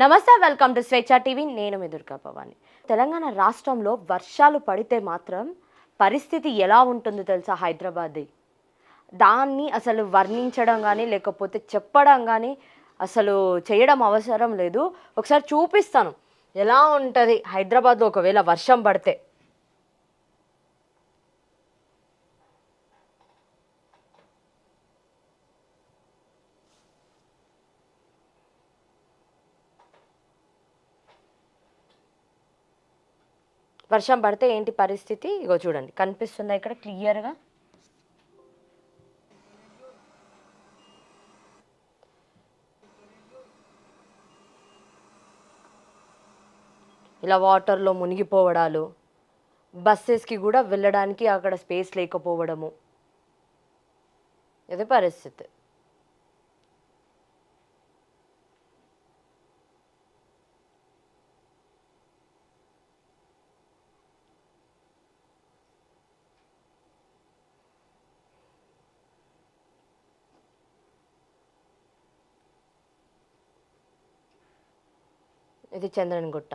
నమస్తే welcome to స్వేచ్ఛ TV. నేను మీ దుర్గా భవాని. తెలంగాణ రాష్ట్రంలో వర్షాలు పడితే మాత్రం పరిస్థితి ఎలా ఉంటుందో తెలుసా హైదరాబాద్ది? దాన్ని అసలు వర్ణించడం కానీ లేకపోతే చెప్పడం కానీ అసలు చేయడం అవసరం లేదు. ఒకసారి చూపిస్తాను. ఎలా ఉంటుంది? హైదరాబాద్లో ఒకవేళ వర్షం పడితే. వర్షం పడితే ఏంటి పరిస్థితి? ఇగో చూడండి. కనిపిస్తుందా ఇక్కడ? క్లియర్గా? ఇలా వాటర్లో మునిగిపోవడాలు బస్సెస్కి కూడా వెళ్ళడానికి అక్కడ స్పేస్ లేకపోవడము. ఇది పరిస్థితి. ఇది చంద్రన్ గుట్ట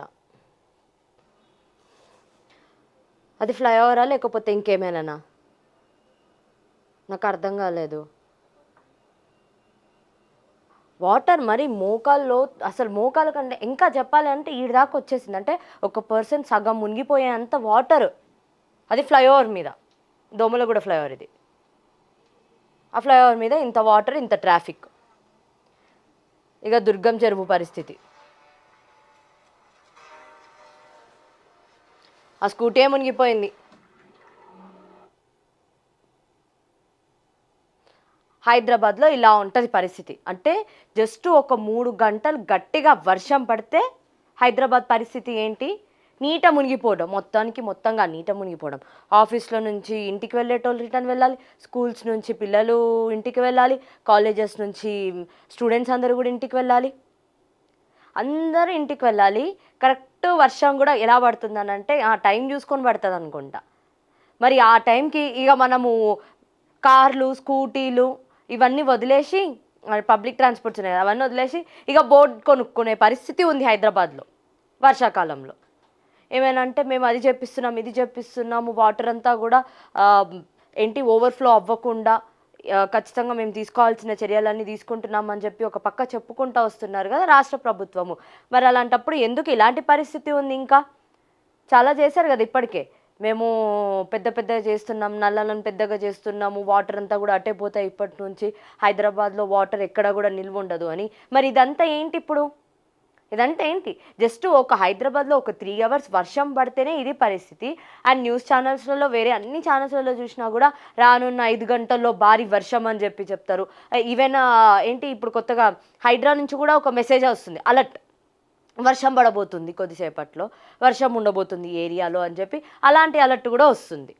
అది ఫ్లైఓవరా లేకపోతే ఇంకేమైనా నాకు అర్థం కాలేదు. వాటర్ మరి మోకాల్లో అసలు మోకాల కంటే ఇంకా చెప్పాలి అంటే ఈడి దాకా వచ్చేసింది. అంటే ఒక పర్సన్ సగం మునిగిపోయేంత వాటర్. అది ఫ్లైఓవర్ మీద. దోమలగూడ ఫ్లైఓవర్ ఇది. ఆ ఫ్లైఓవర్ మీద ఇంత వాటర్ ఇంత ట్రాఫిక్. ఇక దుర్గం చెరువు పరిస్థితి. ఆ స్కూటీ మునిగిపోయింది? హైదరాబాద్లో ఇలా ఉంటుంది పరిస్థితి. అంటే జస్ట్ ఒక మూడు గంటలు గట్టిగా వర్షం పడితే హైదరాబాద్ పరిస్థితి ఏంటి? నీట మునిగిపోవడం. మొత్తానికి మొత్తంగా నీట మునిగిపోవడం. ఆఫీస్లో నుంచి ఇంటికి వెళ్ళేటోళ్ళు రిటర్న్ వెళ్ళాలి. స్కూల్స్ నుంచి పిల్లలు ఇంటికి వెళ్ళాలి. కాలేజెస్ నుంచి స్టూడెంట్స్ అందరూ కూడా ఇంటికి వెళ్ళాలి. అందరూ ఇంటికి వెళ్ళాలి. కరెక్ట్ వర్షం కూడా ఎలా పడుతుందని అంటే ఆ టైం చూసుకొని పడుతుంది అనుకుంటా మరి ఆ టైంకి ఇక మనము కార్లు స్కూటీలు ఇవన్నీ వదిలేసి పబ్లిక్ ట్రాన్స్పోర్ట్స్ ఉన్నాయి కదా, అవన్నీ వదిలేసి ఇక బోర్డ్ కొనుక్కునే పరిస్థితి ఉంది హైదరాబాద్లో వర్షాకాలంలో. ఏమైనా అంటే మేము అది చెప్పిస్తున్నాం ఇది చెప్పిస్తున్నాము వాటర్ అంతా కూడా ఏంటి ఓవర్ఫ్లో అవ్వకుండా ఖచ్చితంగా మేము తీసుకోవాల్సిన చర్యలన్నీ తీసుకుంటున్నాం అని చెప్పి ఒక పక్క చెప్పుకుంటూ వస్తున్నారు కదా రాష్ట్ర ప్రభుత్వము. మరి అలాంటప్పుడు ఎందుకు ఇలాంటి పరిస్థితి ఉంది ఇంకా? చాలా చేశారు కదా ఇప్పటికే. మేము పెద్ద పెద్దగా చేస్తున్నాం నల్లలను పెద్దగా చేస్తున్నాము వాటర్ అంతా కూడా అటే పోతాయి ఇప్పటి నుంచి. హైదరాబాద్లో వాటర్ ఎక్కడ కూడా నిల్వ ఉండదు అని. మరి ఇదంతా ఏంటి ఇప్పుడు? ఇదంటే ఏంటి? జస్ట్ ఒక హైదరాబాద్లో ఒక త్రీ అవర్స్ వర్షం పడితేనే ఇది పరిస్థితి. అండ్ న్యూస్ ఛానల్స్లలో వేరే అన్ని ఛానల్స్లలో చూసినా కూడా రానున్న ఐదు గంటల్లో భారీ వర్షం అని చెప్పి చెప్తారు. ఈవెన్ ఏంటి ఇప్పుడు కొత్తగా హైడ్రా నుంచి కూడా ఒక మెసేజ్ వస్తుంది. అలర్ట్. వర్షం పడబోతుంది కొద్దిసేపట్లో. వర్షం ఉండబోతుంది ఏరియాలో అని చెప్పి అలాంటి అలర్ట్ కూడా వస్తుంది.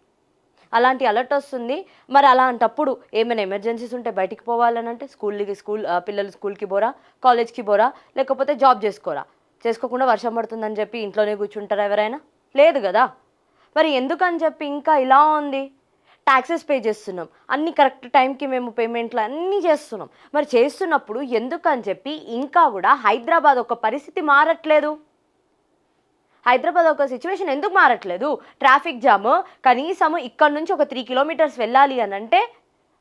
అలాంటి అలర్ట్ వస్తుంది. మరి అలాంటప్పుడు ఏమైనా ఎమర్జెన్సీస్ ఉంటే బయటికి పోవాలని అంటే స్కూల్కి స్కూల్ పిల్లలు స్కూల్కి పోరా కాలేజ్కి పోరా లేకపోతే జాబ్ చేసుకోరా? చేసుకోకుండా వర్షం పడుతుందని చెప్పి ఇంట్లోనే కూర్చుంటారా ఎవరైనా? లేదు కదా. మరి ఎందుకని చెప్పి ఇంకా ఇలా ఉంది? ట్యాక్సెస్ పే చేస్తున్నాం. అన్ని కరెక్ట్ టైంకి మేము పేమెంట్లు అన్నీ చేస్తున్నాం. మరి చేస్తున్నప్పుడు ఎందుకని చెప్పి ఇంకా కూడా హైదరాబాద్ ఒక పరిస్థితి మారట్లేదు. హైదరాబాద్ ఒక సిచ్యువేషన్ ఎందుకు మారట్లేదు? ట్రాఫిక్ జామ్ కనీసం ఇక్కడ నుంచి ఒక త్రీ కిలోమీటర్స్ వెళ్ళాలి అని అంటే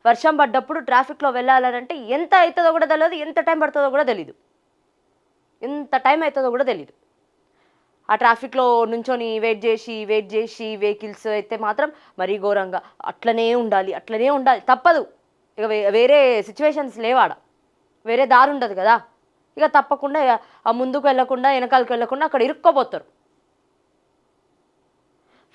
వర్షం పడ్డప్పుడు ట్రాఫిక్లో వెళ్ళాలని అంటే ఎంత అవుతుందో కూడా తెలియదు ఎంత టైం పడుతుందో కూడా తెలీదు. ఎంత టైం అవుతుందో కూడా తెలీదు. ఆ ట్రాఫిక్లో నుంచొని వెయిట్ చేసి వెయిట్ చేసి వెహికల్స్ అయితే మాత్రం మరీ ఘోరంగా అట్లనే ఉండాలి అట్లనే ఉండాలి. తప్పదు. ఇక వే- వేరే సిచ్యువేషన్స్ లేవాడ. వేరే దారి ఉండదు కదా. ఇక తప్పకుండా ఇక ఆ ముందుకు వెళ్ళకుండా వెనకాలకు వెళ్ళకుండా అక్కడ ఇరుక్కోపోతారు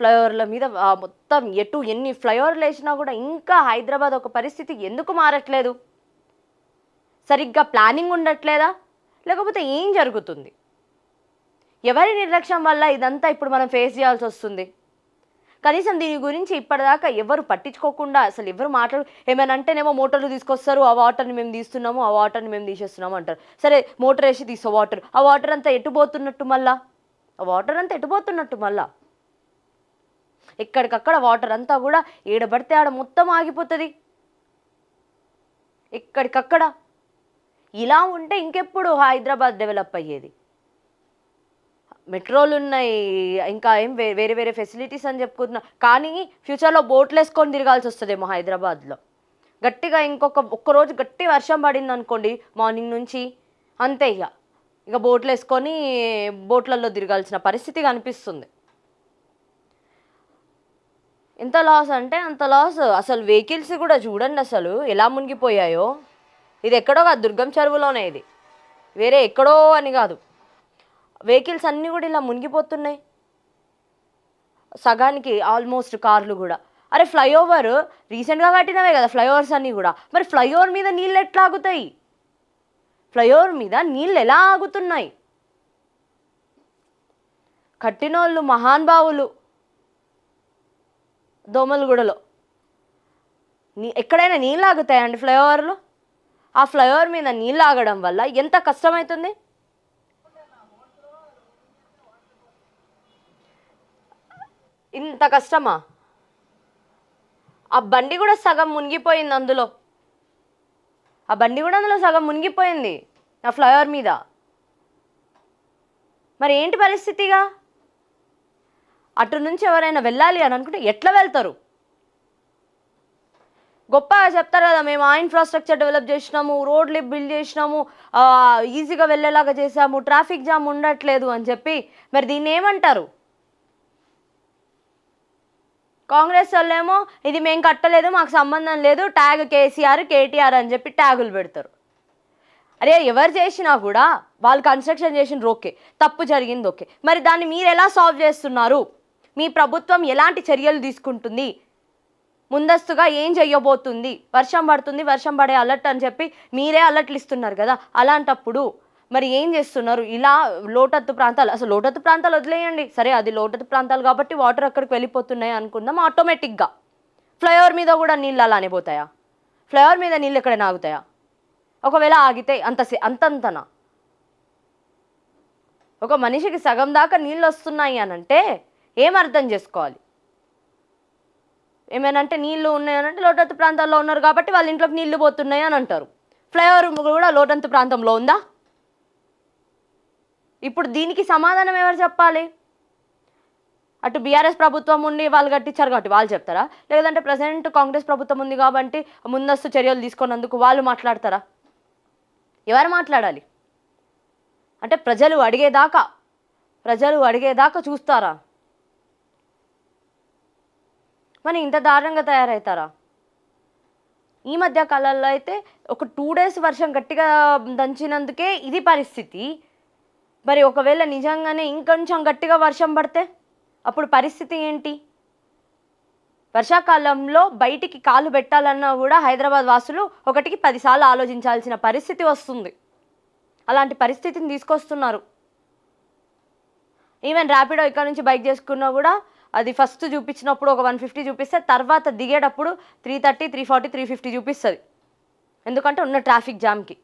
ఫ్లైఓవర్ల మీద మొత్తం ఎటు ఎన్ని ఫ్లైఓవర్లు వేసినా కూడా ఇంకా హైదరాబాద్ ఒక పరిస్థితి ఎందుకు మారట్లేదు? సరిగ్గా ప్లానింగ్ ఉండట్లేదా? లేకపోతే ఏం జరుగుతుంది? ఎవరి నిర్లక్ష్యం వల్ల ఇదంతా ఇప్పుడు మనం ఫేస్ చేయాల్సి వస్తుంది? కనీసం దీని గురించి ఇప్పటిదాకా ఎవరు పట్టించుకోకుండా అసలు ఎవరు మాట్లాడు ఏమైనా అంటేనేమో మోటార్లు తీసుకొస్తారు ఆ వాటర్ని మేము తీస్తున్నాము ఆ వాటర్ని మేము తీసేస్తున్నాము అంటారు. సరే మోటార్ వేసి తీసో వాటర్. ఆ వాటర్ అంతా ఎటు పోతున్నట్టు మళ్ళా? ఆ వాటర్ అంతా ఎటు పోతున్నట్టు మళ్ళా? ఎక్కడికక్కడ వాటర్ అంతా కూడా ఏడబడితే ఆడ మొత్తం ఆగిపోతుంది. ఎక్కడికక్కడ? ఇలా ఉంటే ఇంకెప్పుడు హైదరాబాద్ డెవలప్ అయ్యేది? మెట్రోలు ఉన్నాయి ఇంకా ఏం వే- వేరే వేరే ఫెసిలిటీస్ అని చెప్పుకుంటున్నా. కానీ ఫ్యూచర్లో బోట్లు వేసుకొని తిరగాల్సి వస్తుందేమో హైదరాబాద్లో. గట్టిగా ఇంకొక ఒక్క రోజు గట్టి వర్షం పడింది అనుకోండి మార్నింగ్ నుంచి అంతే ఇక. ఇక బోట్లు వేసుకొని బోట్లలో తిరగాల్సిన పరిస్థితి కనిపిస్తుంది. ఎంత లాస్ అంటే అంత లాస్ అసలు వెహికల్స్ కూడా చూడండి అసలు ఎలా మునిగిపోయాయో. ఇది ఎక్కడో కాదు దుర్గం చెరువులోనే ఇది. వేరే ఎక్కడో అని కాదు. వెహికల్స్ అన్నీ కూడా ఇలా మునిగిపోతున్నాయి. సగానికి ఆల్మోస్ట్ కార్లు కూడా. అరే ఫ్లైఓవర్ రీసెంట్గా కట్టినవే కదా ఫ్లైఓవర్స్ అన్నీ కూడా. మరి ఫ్లైఓవర్ మీద నీళ్ళు ఎట్లా ఆగుతాయి? ఫ్లైఓవర్ మీద నీళ్ళు ఎలా ఆగుతున్నాయి? కట్టినోళ్ళు మహానుభావులు దోమలగూడలో. నీ ఎక్కడైనా నీళ్ళు ఆగుతాయండి ఫ్లైఓవర్లో? ఆ ఫ్లైఓవర్ మీద నీళ్ళు ఆగడం వల్ల ఎంత కష్టమవుతుంది ఇంత కష్టమా? ఆ బండి కూడా సగం మునిగిపోయింది అందులో. ఆ బండి కూడా అందులో సగం మునిగిపోయింది ఆ ఫ్లైఓవర్ మీద. మరి ఏంటి పరిస్థితిగా? అటు నుంచి ఎవరైనా వెళ్ళాలి అని అనుకుంటే ఎట్లా వెళ్తారు? గొప్పగా చెప్తారు కదా మేము ఆ ఇన్ఫ్రాస్ట్రక్చర్ డెవలప్ చేసినాము రోడ్లు బిల్డ్ చేసినాము ఈజీగా వెళ్ళేలాగా చేసాము ట్రాఫిక్ జామ్ ఉండట్లేదు అని చెప్పి మరి దీన్ని ఏమంటారు? కాంగ్రెస్ వాళ్ళేమో ఇది మేము కట్టలేదు మాకు సంబంధం లేదు ట్యాగ్ కేసీఆర్ కేటీఆర్ అని చెప్పి ట్యాగులు పెడతారు. అరే ఎవరు చేసినా కూడా వాళ్ళు కన్స్ట్రక్షన్ చేసిన ఓకే. తప్పు జరిగింది ఓకే. మరి దాన్ని మీరు ఎలా సాల్వ్ చేస్తున్నారు? మీ ప్రభుత్వం ఎలాంటి చర్యలు తీసుకుంటుంది? ముందస్తుగా ఏం చేయబోతుంది? వర్షం పడుతుంది వర్షం పడే అలర్ట్ అని చెప్పి మీరే అలర్ట్లు ఇస్తున్నారు కదా అలాంటప్పుడు మరి ఏం చేస్తున్నారు? ఇలా లోటత్తు ప్రాంతాలు అసలు లోటత్తు ప్రాంతాలు వదిలేయండి. సరే అది లోటత్తు ప్రాంతాలు కాబట్టి వాటర్ అక్కడికి వెళ్ళిపోతున్నాయి అనుకుందాం ఆటోమేటిక్గా. ఫ్లైఓవర్ మీద కూడా నీళ్ళు అలానే పోతాయా? ఫ్లైఓవర్ మీద నీళ్ళు ఎక్కడైనా ఆగుతాయా? ఒకవేళ ఆగితే అంత అంతంతన. ఒక మనిషికి సగం దాకా నీళ్ళు వస్తున్నాయి అని అంటే ఏం అర్థం చేసుకోవాలి? ఏమైనా నీళ్ళు ఉన్నాయనంటే లోటత్తు ప్రాంతాల్లో ఉన్నారు కాబట్టి వాళ్ళ ఇంట్లోకి నీళ్ళు పోతున్నాయి అని అంటారు. ఫ్లైఓవర్ కూడా లోటంతు ప్రాంతంలో ఉందా? ఇప్పుడు దీనికి సమాధానం ఎవరు చెప్పాలి? అటు బీఆర్ఎస్ ప్రభుత్వం ఉండి వాళ్ళు కట్టించారు కాబట్టి వాళ్ళు చెప్తారా? లేదంటే ప్రజెంట్ కాంగ్రెస్ ప్రభుత్వం ఉంది కాబట్టి ముందస్తు చర్యలు తీసుకున్నందుకు వాళ్ళు మాట్లాడతారా? ఎవరు మాట్లాడాలి? అంటే ప్రజలు అడిగేదాకా ప్రజలు అడిగేదాకా చూస్తారా? మరి ఇంత దారుణంగా తయారవుతారా ఈ మధ్య కాలంలో అయితే ఒక టూ డేస్ వర్షం గట్టిగా దంచినందుకే ఇది పరిస్థితి. మరి ఒకవేళ నిజంగానే ఇంకొంచెం గట్టిగా వర్షం పడితే అప్పుడు పరిస్థితి ఏంటి? వర్షాకాలంలో బయటికి కాలు పెట్టాలన్నా కూడా హైదరాబాద్ వాసులు ఒకటికి పదిసార్లు ఆలోచించాల్సిన పరిస్థితి వస్తుంది. అలాంటి పరిస్థితిని తీసుకొస్తున్నారు. ఈవెన్ ర్యాపిడో ఇక్కడ నుంచి బైక్ చేసుకున్నా కూడా అది ఫస్ట్ చూపించినప్పుడు ఒక వన్ ఫిఫ్టీ చూపిస్తే తర్వాత దిగేటప్పుడు three thirty three forty three fifty చూపిస్తుంది. ఎందుకంటే ఉన్న ట్రాఫిక్ జామ్కి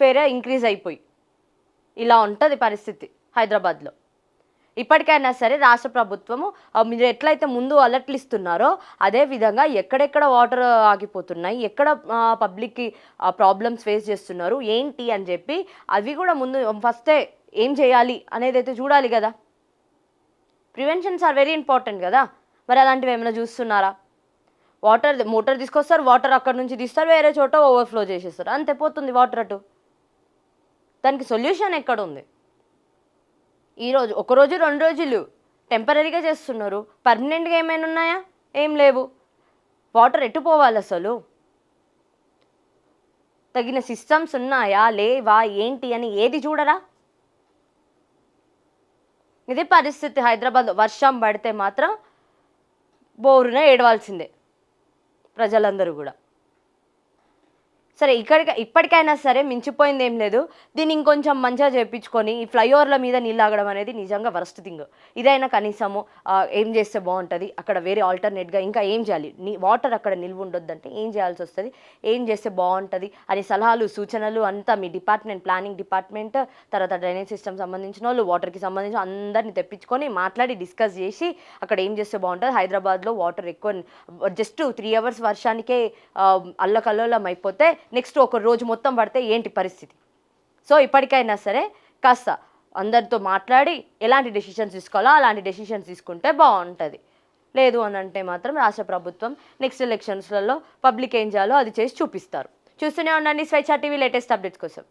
ఫేరే ఇంక్రీజ్ అయిపోయి. ఇలా ఉంటుంది పరిస్థితి హైదరాబాద్లో. ఇప్పటికైనా సరే రాష్ట్ర ప్రభుత్వము మీరు ఎట్లయితే ముందు అలర్ట్లు ఇస్తున్నారో అదే విధంగా ఎక్కడెక్కడ వాటర్ ఆగిపోతున్నాయి ఎక్కడ పబ్లిక్కి ప్రాబ్లమ్స్ ఫేస్ చేస్తున్నారు ఏంటి అని చెప్పి అవి కూడా ముందు ఫస్టే ఏం చేయాలి అనేది అయితే చూడాలి కదా. ప్రివెన్షన్స్ ఆర్ వెరీ ఇంపార్టెంట్ కదా? మరి అలాంటివి ఏమైనా చూస్తున్నారా? వాటర్ మోటార్ తీసుకొస్తారు వాటర్ అక్కడ నుంచి తీస్తారు వేరే చోట ఓవర్ఫ్లో చేసేస్తారు. అంతే పోతుంది వాటర్ అటు. దానికి సొల్యూషన్ ఎక్కడ ఉంది ఈరోజు ఒకరోజు రెండు రోజులు టెంపరీగా చేస్తున్నారు. పర్మనెంట్గా ఏమైనా ఉన్నాయా? ఏం లేవు. వాటర్ ఎటు పోవాలి అసలు? తగిన సిస్టమ్స్ ఉన్నాయా? లేవా? ఏంటి అని ఏది చూడరా? ఇది పరిస్థితి హైదరాబాద్ వర్షం పడితే మాత్రం బోరున ఏడవాల్సిందే ప్రజలందరూ కూడా. సరే ఇక్కడికి ఇప్పటికైనా సరే మించిపోయింది ఏం లేదు. దీన్ని ఇంకొంచెం మంచిగా చేయించుకొని ఈ ఫ్లైఓవర్ల మీద నీళ్ళు ఆగడం అనేది నిజంగా వరస్ట్ థింగ్ ఇదైనా కనీసము ఏం చేస్తే బాగుంటుంది? అక్కడ వేరే ఆల్టర్నేట్గా ఇంకా ఏం చేయాలి? నీ వాటర్ అక్కడ నిల్వ ఉండొద్దంటే ఏం చేయాల్సి వస్తుంది? ఏం చేస్తే బాగుంటుంది? అని సలహాలు సూచనలు అంతా మీ డిపార్ట్మెంట్ ప్లానింగ్ డిపార్ట్మెంట్ తర్వాత డ్రైనేజ్ సిస్టమ్ సంబంధించిన వాళ్ళు వాటర్కి సంబంధించిన అందరిని తెప్పించుకొని మాట్లాడి డిస్కస్ చేసి అక్కడ ఏం చేస్తే బాగుంటుంది? హైదరాబాద్లో వాటర్ ఎక్కువ జస్ట్ త్రీ అవర్స్ వర్షానికే అల్లకల్లోలం అయిపోతే నెక్స్ట్ ఒక రోజు మొత్తం పడితే ఏంటి పరిస్థితి? సో ఇప్పటికైనా సరే కాస్త అందరితో మాట్లాడి ఎలాంటి డెసిషన్స్ తీసుకోవాలో అలాంటి డెసిషన్స్ తీసుకుంటే బాగుంటుంది. లేదు అని అంటే మాత్రం రాష్ట్ర ప్రభుత్వం నెక్స్ట్ ఎలక్షన్స్లలో పబ్లిక్ ఏం చేయాలో అది చేసి చూపిస్తారు. చూస్తూనే ఉండండి స్వేచ్ఛ టీవీ లేటెస్ట్ అప్డేట్స్ కోసం.